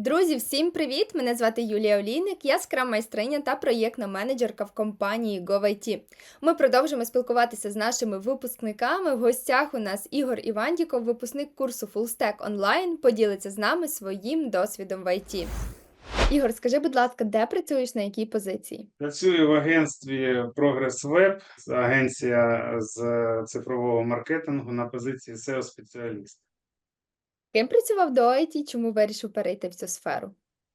Друзі, всім привіт! Мене звати Юлія Олійник, я скрам-майстриня та проєктна менеджерка в компанії GoVIT. Ми продовжимо спілкуватися з нашими випускниками. В гостях у нас Ігор Івандіков, випускник курсу FullStack Online, поділиться з нами своїм досвідом в IT. Ігор, скажи, будь ласка, де працюєш на якій позиції? Працюю в агентстві Progress Web, агенція з цифрового маркетингу на позиції SEO-спеціаліст. Ким працював до IT, чому вирішив перейти в цю сферу?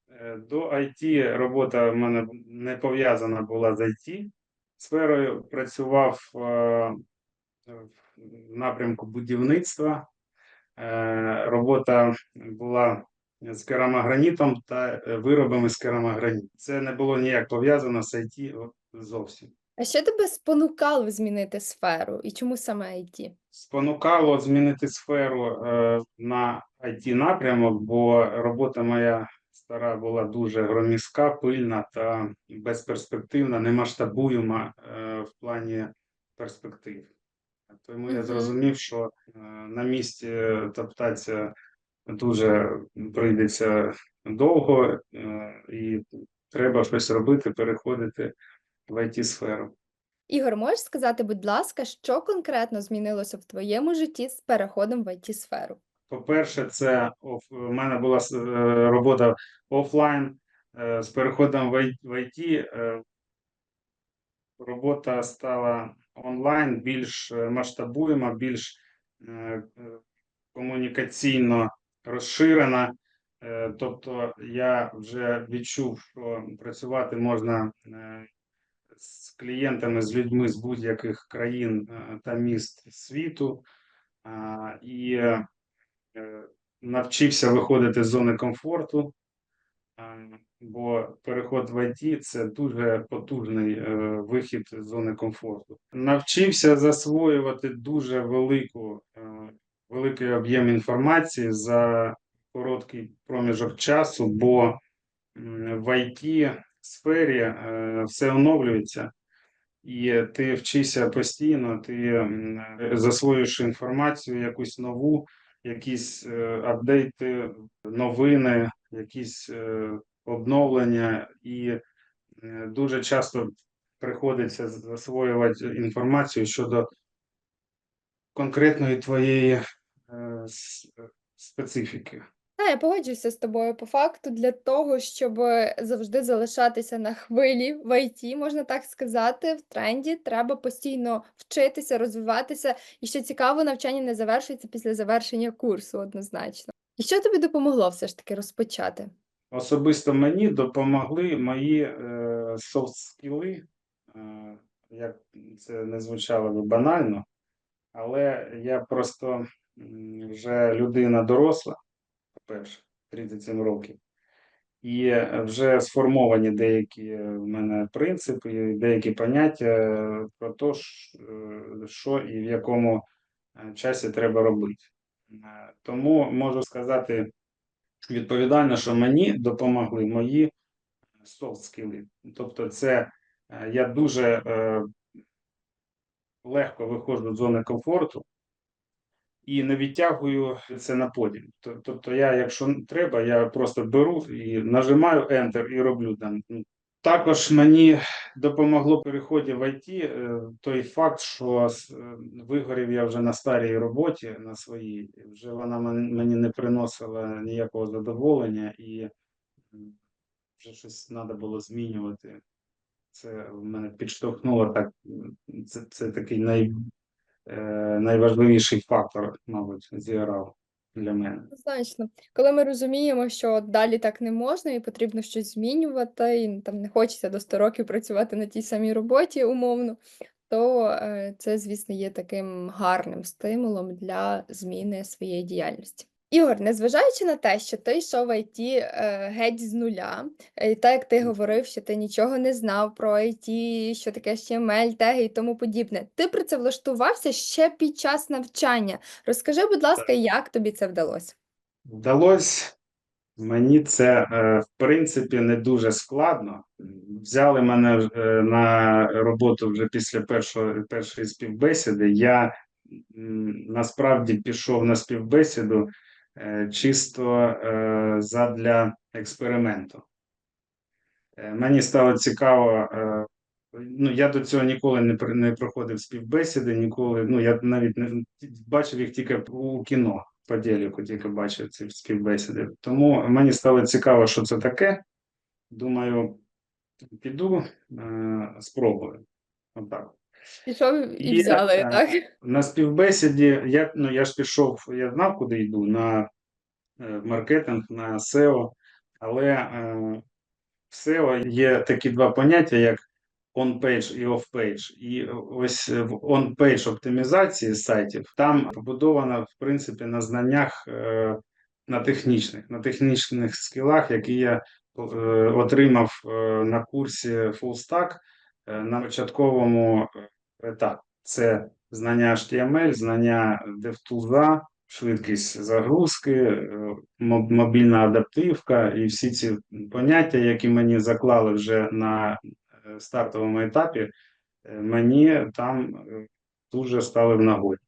Е, До IT робота в мене не пов'язана була з IT. Сферою працював е, в напрямку будівництва. Е, Робота була з керамогранітом та виробами з керамограніту. Це не було ніяк пов'язано з IT зовсім. А що тебе спонукало змінити сферу і чому саме IT? спонукало змінити сферу е, на it напрямок, бо робота моя стара була дуже громіздка, пильна та безперспективна, немасштабуєма е, в плані перспектив. Тому я Мгм. зрозумів, що е, на місці топтатися дуже прийдеться довго, е, і треба щось робити, переходити в it сферу Ігор, можеш сказати, будь ласка, що конкретно змінилося в твоєму житті з переходом в it сферу? По-перше, це у мене була е, робота офлайн е, з переходом в в IT. е, Робота стала онлайн, більш масштабуєма, більш комунікаційно розширена. Тобто я вже відчув, що працювати можна з клієнтами, з людьми з будь-яких країн е, та міст світу. І е, навчився виходити з зони комфорту, бо переход в IT – це дуже потужний е, вихід з зони комфорту. Навчився засвоювати дуже велику, великий об'єм інформації за короткий проміжок часу, бо в IT сфері е, все оновлюється. І ти вчишся постійно, ти засвоюєш інформацію якусь нову, якісь е, апдейти, новини, якісь е, обновлення, і дуже часто приходиться засвоювати інформацію щодо конкретної твоєї специфіки. Та, я погоджуюся з тобою по факту для того, щоб завжди залишатися на хвилі в IT, можна так сказати, в тренді, треба постійно вчитися, розвиватися. І що цікаво, навчання не завершується після завершення курсу однозначно. І що тобі допомогло все ж таки розпочати? Особисто мені допомогли мої е, soft скіли, е, як це не звучало би банально, але я просто вже людина доросла, по-перше, 37 років, і е, вже сформовані деякі е, в мене принципи, деякі поняття е, про те, що і в якому часі треба робити. Тому можу сказати відповідально, що мені допомогли мої soft скіли. Тобто, це я дуже легко виходжу з зони комфорту і не відтягую це на подіум. Тобто, я, якщо треба, я просто беру і нажимаю Enter і роблю там. Також мені допомогло переході в IT е, той факт, що е, вигорів я вже на старій роботі на своїй, вже вона мені не приносила ніякого задоволення, і вже щось треба було змінювати. Це в мене підштовхнуло так. Це, це такий най, найважливіший фактор, мабуть, зіграв для мене. Значно, коли ми розуміємо, що далі так не можна і потрібно щось змінювати, і там не хочеться до 100 років працювати на тій самій роботі умовно, то е, це, звісно, є таким гарним стимулом для зміни своєї діяльності. Ігор, незважаючи на те, що ти йшов в IT е, геть з нуля, е, і так як ти говорив, що ти нічого не знав про IT, що таке HTML, теги і тому подібне, ти працевлаштувався ще під час навчання. Розкажи, будь ласка, як тобі це вдалося? Вдалося мені це, е, в принципі, не дуже складно. Взяли мене на роботу вже після першої, першої співбесіди. Я насправді пішов на співбесіду чисто е, задля експерименту. Е, Мені стало цікаво. е, Ну, я до цього ніколи не, не проходив співбесіди, ніколи. Ну, я навіть не бачив їх тільки у кіно по телеку, тільки бачив ці співбесіди. Тому мені стало цікаво, що це таке. Думаю, піду, е, спробую. Отак. Пішов і Є, взяли, е, так? На співбесіді я, ну, я ж пішов, я знав, куди йду, на е, маркетинг, на SEO, але е, в SEO є такі два поняття, як on-page і off-page. І ось в on-page оптимізації сайтів там побудована, в принципі, на знаннях е, на технічних, на технічних скілах, які я е, отримав е, на курсі Full Stack е, на початковому етапі. Це знання HTML, знання DevTools, швидкість загрузки, е, мобільна адаптивка і всі ці поняття, які мені заклали вже на е, стартовому етапі, е, мені там е, дуже стали в нагоді.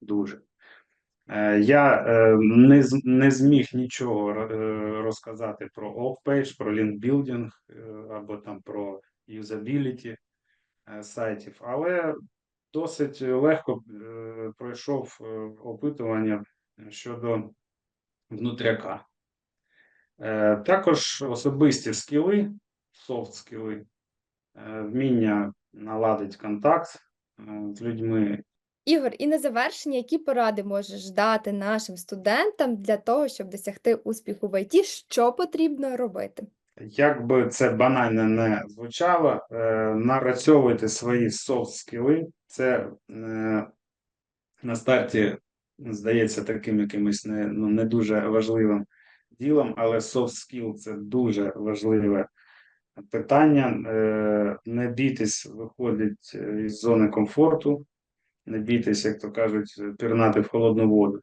Дуже. Е, Я е, не, не зміг нічого е, розказати про off-page, про лінкбілдинг е, або там про юзабіліті е, сайтів, але досить легко е, пройшов е, опитування щодо внутряка. Е, Також особисті скіли, софт скіли, е, вміння наладити контакт е, з людьми. Ігор, і на завершення, які поради можеш дати нашим студентам для того, щоб досягти успіху в ІТ, що потрібно робити? Як би це банально не звучало, е, напрацьовуйте свої софт скіли. Це е, на старті здається таким якимось не, ну, не дуже важливим ділом, але skill – це дуже важливе питання. Е, Не бійтесь виходить із зони комфорту, не бійтесь, як то кажуть, пірнати в холодну воду.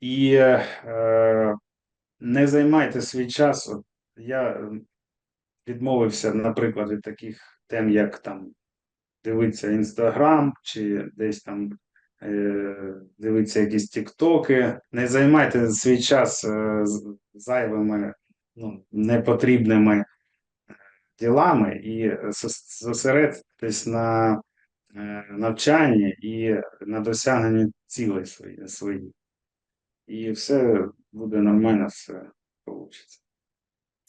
І не займайте свій час. Я е, відмовився, наприклад, від таких тем, як там дивитися Інстаграм чи десь там е, дивитися якісь тіктоки. Не займайте свій час е, зайвими, ну, непотрібними ділами і зос- зосередьтесь на е, навчанні і на досягненні цілей свої- своїх. І все буде нормально, все вийде.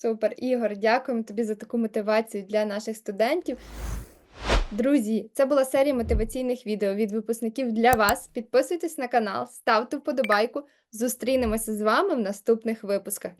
Супер, Ігор, дякуємо тобі за таку мотивацію для наших студентів. Друзі, це була серія мотиваційних відео від випускників для вас. Підписуйтесь на канал, ставте вподобайку. Зустрінемося з вами в наступних випусках.